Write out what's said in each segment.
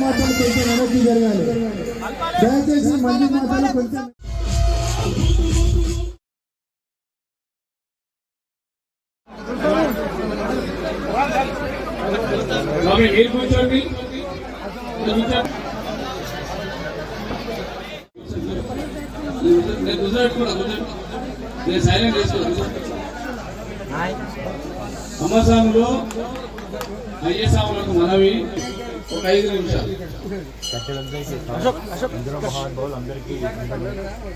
కొంచెం వెనక్కి జరగాలి. దయచేసి మంది మాటలు కొంచెం కూర్చోండి. నేను సైలెంట్ అమ్మసాములో అయ్యసాములకు మనవి. ఒక ఐదు నిమిషాలు. అందరూ మహానుభావులు అందరికీ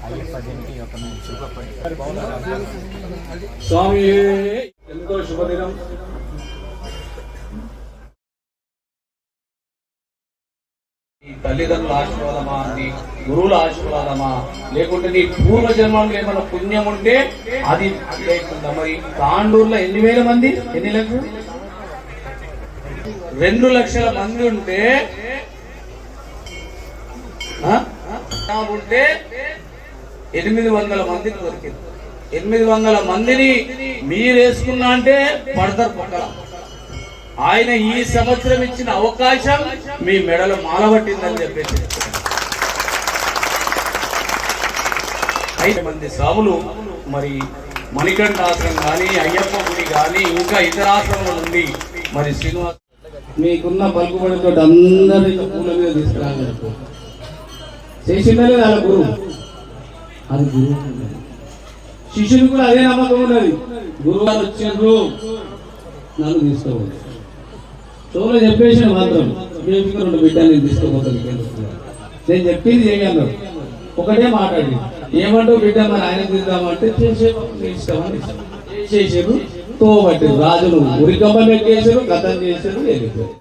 అయ్యప్ప జయంతి యొక్క శుభపడి స్వామి ఎంతో శుభదినం. నీ తల్లిదండ్రుల ఆశీర్వాదమా నీ గురువుల ఆశీర్వాదమా లేకుంటే నీ పూర్వ జన్మంలో ఏమైనా పుణ్యం ఉంటే అది లేకుండా మరి తాండూరులో ఎన్ని వేల మంది? ఎన్ని లక్షలు? రెండు లక్షల మంది ఉంటే ఉంటే ఎనిమిది వందల మందికి దొరికింది. ఎనిమిది వందల మందిని మీరేసుకున్నా అంటే పడతారు పక్కన ఆయన ఈ సంవత్సరం ఇచ్చిన అవకాశం మీ మెడలో మాలబట్టిందని చెప్పేసి ఐదు మంది సాములు మరి మణికంఠ ఆశ్రమం కానీ అయ్యప్ప గుడి కానీ ఇంకా ఇతర ఆశ్రమం ఉంది మరి శ్రీనివాస్ మీకున్న పలుకుబడితో అందరి పూల మీద తీసుకురాగలరు చేసిందనే వాళ్ళ గురువు? అది గురువు శిష్యులు కూడా అదే నమ్మకం ఉన్నది. గురువు గారు వచ్చిండ్రు నన్ను తీసుకోవాలి. చోలో చెప్పేసిన మాత్రం మేము రెండు బిడ్డలు నేను తీసుకోపోతాను నేను చెప్పింది చేయగలను ఒకటే మాట్లాడి ఏమంటావు బిడ్డ మరి ఆయన తీద్దామంటే చేసే ఇష్టమని చేసారు తోబట్టి రాజును ఉరికంబం పెట్టేశారు కథం చేశారు వెళ్ళిపోయారు